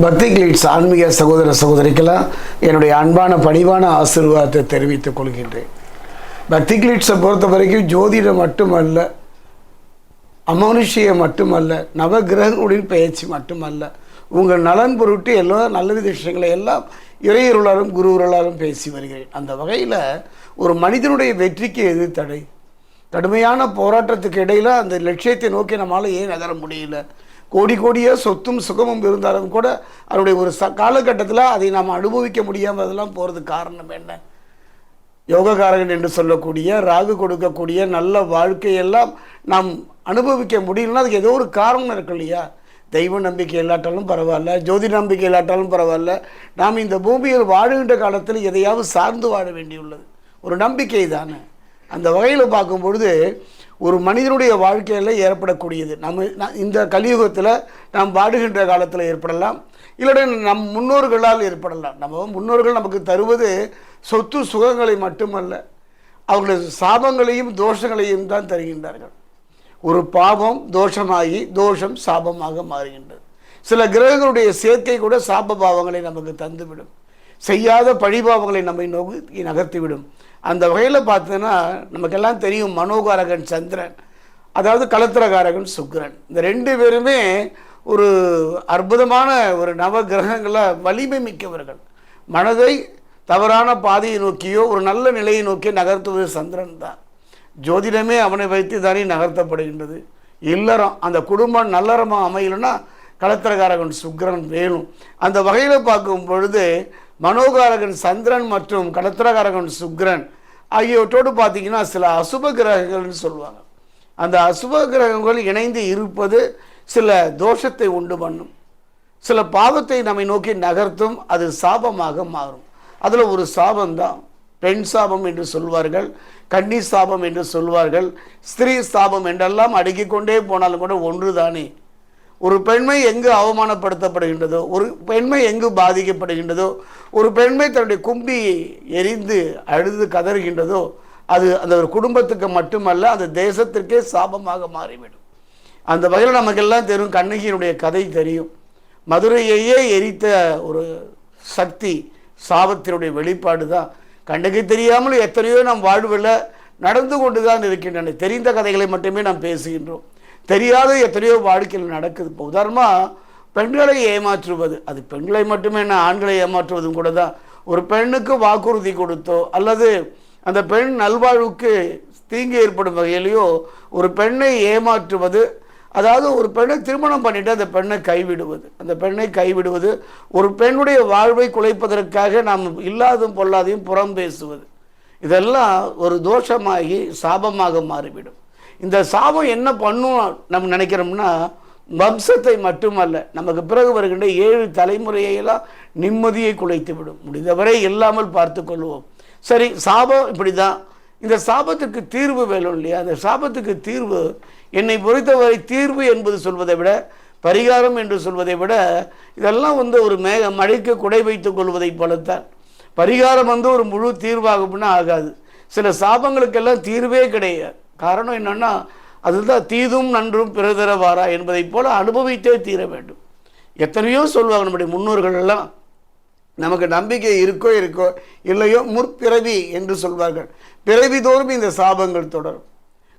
பக்தி கிளீட்ஸ் ஆன்மீக சகோதர சகோதரிக்கெல்லாம் என்னுடைய அன்பான பணிவான ஆசீர்வாதத்தை தெரிவித்துக் கொள்கின்றேன். பக்தி கிளீட்ஸை பொறுத்த வரைக்கும் ஜோதிடம் மட்டுமல்ல அமானுஷ்யம் மட்டுமல்ல நவகிரகங்களின் பயிற்சி மட்டுமல்ல உங்கள் நலன் பொருட்டு எல்லா நல்ல விஷயங்களை எல்லாம் இறையருளாலும் குருவர்களாலும் பேசி வருகிறேன். அந்த வகையில் ஒரு மனிதனுடைய வெற்றிக்கு எது தடை? கடுமையான போராட்டத்துக்கு இடையில அந்த லட்சியத்தை நோக்கி நம்மளால் ஏன் நகர முடியல? கோடி கோடியே சொத்தும் சுகமும் இருந்தாலும் கூட அதனுடைய ஒரு ச காலகட்டத்தில் அதை நாம் அனுபவிக்க முடியாமல் அதெல்லாம் போகிறதுக்கு காரணம் என்ன? யோகக்காரகன் என்று சொல்லக்கூடிய ராகு கொடுக்கக்கூடிய நல்ல வாழ்க்கையெல்லாம் நாம் அனுபவிக்க முடியலன்னா அதுக்கு ஏதோ ஒரு காரணம் இருக்கு இல்லையா? தெய்வ நம்பிக்கை இல்லாட்டாலும் பரவாயில்ல ஜோதி நம்பிக்கை இல்லாட்டாலும் பரவாயில்ல. நாம் இந்த பூமியில் வாழுகின்ற காலத்தில் எதையாவது சார்ந்து வாழ வேண்டியுள்ளது. ஒரு நம்பிக்கை தானே அந்த வகையில் பார்க்கும் பொழுது ஒரு மனிதனுடைய வாழ்க்கையில் ஏற்படக்கூடியது. நம்ம இந்த கலியுகத்தில் நாம் வாடுகின்ற காலத்தில் ஏற்படலாம். இல்லைன்னா நம் முன்னோர்களால் ஏற்படலாம். நம்ம முன்னோர்கள் நமக்கு தருவது சொத்து சுகங்களை மட்டுமல்ல அவர்களது சாபங்களையும் தோஷங்களையும் தான் தருகின்றார்கள். ஒரு பாவம் தோஷமாகி தோஷம் சாபமாக மாறுகின்றது. சில கிரகங்களுடைய சேர்க்கை கூட சாப பாவங்களை நமக்கு தந்துவிடும். செய்யாத பழிபாவங்களை நம்மை நோக்கி நகர்த்திவிடும். அந்த வகையில் பார்த்தீங்கன்னா நமக்கெல்லாம் தெரியும் மனோகாரகன் சந்திரன் அதாவது கலத்திரகாரகன் சுக்கிரன். இந்த ரெண்டு பேருமே ஒரு அற்புதமான ஒரு நவ கிரகங்களை வலிமை மிக்கவர்கள். மனதை தவறான பாதையை நோக்கியோ ஒரு நல்ல நிலையை நோக்கியோ நகர்த்துவது சந்திரன் தான். ஜோதிடமே அவனை வைத்து தானே நகர்த்தப்படுகின்றது. இல்லறம் அந்த குடும்பம் நல்லறமாக அமையலன்னா கலத்திரகாரகன் சுக்கிரன் வேணும். அந்த வகையில் பார்க்கும் பொழுது மனோகாரகன் சந்திரன் மற்றும் கடத்திரகாரகன் சுக்கிரன் ஆகியவற்றோடு பார்த்தீங்கன்னா சில அசுப கிரகங்கள்னு சொல்லுவாங்க. அந்த அசுப கிரகங்கள் இணைந்து இருப்பது சில தோஷத்தை உண்டு பண்ணும். சில பாவத்தை நம்மை நோக்கி நகர்த்தும் அது சாபமாக மாறும். அதில் ஒரு சாபம் தான். பெண் சாபம் என்று சொல்வார்கள் கன்னி சாபம் என்று சொல்வார்கள் ஸ்திரீ சாபம் என்றெல்லாம் அடுக்கிக் கொண்டே போனாலும் கூட ஒன்றுதானே. ஒரு பெண்மை எங்கு அவமானப்படுத்தப்படுகின்றதோ ஒரு பெண்மை எங்கு பாதிக்கப்படுகின்றதோ ஒரு பெண்மை தன்னுடைய கும்பி எரிந்து அழுது கதறுகின்றதோ அது அந்த ஒரு குடும்பத்துக்கு மட்டுமல்ல அந்த தேசத்திற்கே சாபமாக மாறிவிடும். அந்த வகையில் நமக்கெல்லாம் தெரியும் கண்ணகியினுடைய கதை தெரியும். மதுரையையே எரித்த ஒரு சக்தி சாபத்தினுடைய வெளிப்பாடு தான். கண்ணகி தெரியாமல் எத்தனையோ நம் வாழ்வில் நடந்து கொண்டு தான் இருக்கின்றன. தெரிந்த கதைகளை மட்டுமே நாம் பேசுகின்றோம். தெரியாத எத்தனையோ வாழ்க்கையில் நடக்குது. இப்போ உதாரணமாக பெண்களை ஏமாற்றுவது. அது பெண்களை மட்டுமே என்ன ஆண்களை ஏமாற்றுவதும் கூட தான். ஒரு பெண்ணுக்கு வாக்குறுதி கொடுத்தோ அல்லது அந்த பெண் நல்வாழ்வுக்கு தீங்கு ஏற்படும் வகையிலையோ ஒரு பெண்ணை ஏமாற்றுவது அதாவது ஒரு பெண்ணை திருமணம் பண்ணிவிட்டு அந்த பெண்ணை கைவிடுவது. அந்த பெண்ணை கைவிடுவது ஒரு பெண்ணுடைய வாழ்வை குலைப்பதற்காக நாம் இல்லாதும் பொல்லாதையும் புறம் பேசுவது. இதெல்லாம் ஒரு தோஷமாகி சாபமாக மாறிவிடும். இந்த சாபம் என்ன பண்ணும் நம்ம நினைக்கிறோம்னா வம்சத்தை மட்டுமல்ல நமக்கு பிறகு வருகின்ற ஏழு தலைமுறையெல்லாம் நிம்மதியை குலைத்து விடும் முடிந்தவரை இல்லாமல் பார்த்து கொள்வோம். சரி சாபம் இப்படி தான் இந்த சாபத்துக்கு தீர்வு வேணும் இல்லையா? அந்த சாபத்துக்கு தீர்வு என்னை பொறுத்தவரை தீர்வு என்பது சொல்வதை விட பரிகாரம் என்று சொல்வதை விட இதெல்லாம் வந்து ஒரு மேக மழைக்கு குடை வைத்துக் கொள்வதைப் போலத்தான். பரிகாரம் வந்து ஒரு முழு தீர்வாகும்னா ஆகாது. சில சாபங்களுக்கெல்லாம் தீர்வே கிடையாது. காரணம் என்னென்னா அதுதான் தீதும் நன்றும் பிறதரவாரா என்பதைப் போல அனுபவித்தே தீர வேண்டும். எத்தனையோ சொல்லுவாங்க நம்முடைய முன்னோர்கள் எல்லாம் நமக்கு நம்பிக்கை இருக்கோ இருக்கோ இல்லையோ முற்பிறவி என்று சொல்வார்கள். பிறவி தோறும் இந்த சாபங்கள் தொடரும்.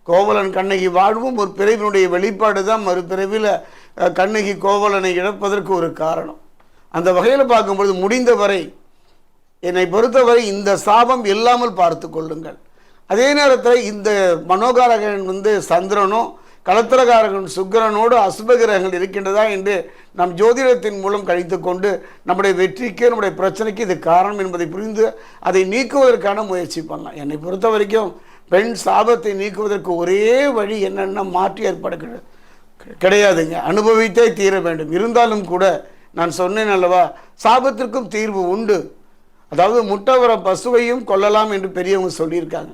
கோவலன் கண்ணகி வாழ்வும் ஒரு பிறவினுடைய வெளிப்பாடு தான். மறுபிறவியில் கண்ணகி கோவலனை இழப்பதற்கு ஒரு காரணம். அந்த வகையில் பார்க்கும்பொழுது முடிந்தவரை என்னை பொறுத்தவரை இந்த சாபம் இல்லாமல் பார்த்து கொள்ளுங்கள். அதே நேரத்தில் இந்த மனோகாரகன் வந்து சந்திரனும் கலத்திரகாரகன் சுக்கரனோடு அசுபகிரகங்கள் இருக்கின்றதா என்று நம் ஜோதிடத்தின் மூலம் கழித்து கொண்டு நம்முடைய வெற்றிக்கு நம்முடைய பிரச்சனைக்கு இது காரணம் என்பதை புரிந்து அதை நீக்குவதற்கான முயற்சி பண்ணலாம். என்னை பொறுத்த வரைக்கும் பெண் சாபத்தை நீக்குவதற்கு ஒரே வழி என்னென்ன மாற்றி ஏற்பாடு கிடையாது கிடையாதுங்க. அனுபவித்தே தீர வேண்டும். இருந்தாலும் கூட நான் சொன்னேன் அல்லவா சாபத்திற்கும் தீர்வு உண்டு. அதாவது முட்டவர பசுவையும் கொல்லலாம் என்று பெரியவங்க சொல்லியிருக்காங்க.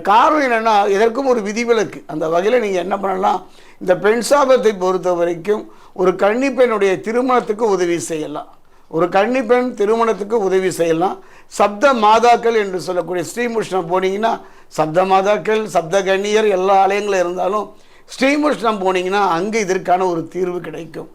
காரணம் என்னென்னா இதற்கும் ஒரு விதிவிலக்கு. அந்த வகையில் நீங்கள் என்ன பண்ணலாம் இந்த பெண் சாபத்தை பொறுத்த வரைக்கும் ஒரு கன்னி பெண்ணுடைய திருமணத்துக்கு உதவி செய்யலாம். ஒரு கன்னி பெண் திருமணத்துக்கு உதவி செய்யலாம். சப்த மாதாக்கள் என்று சொல்லக்கூடிய ஸ்ரீமுஷ்ணம் போனீங்கன்னா சப்த மாதாக்கள் சப்த கண்ணியர் எல்லா ஆலயங்களும் இருந்தாலும் ஸ்ரீமுஷ்ணம் போனீங்கன்னா அங்கே இதற்கான ஒரு தீர்வு கிடைக்கும்.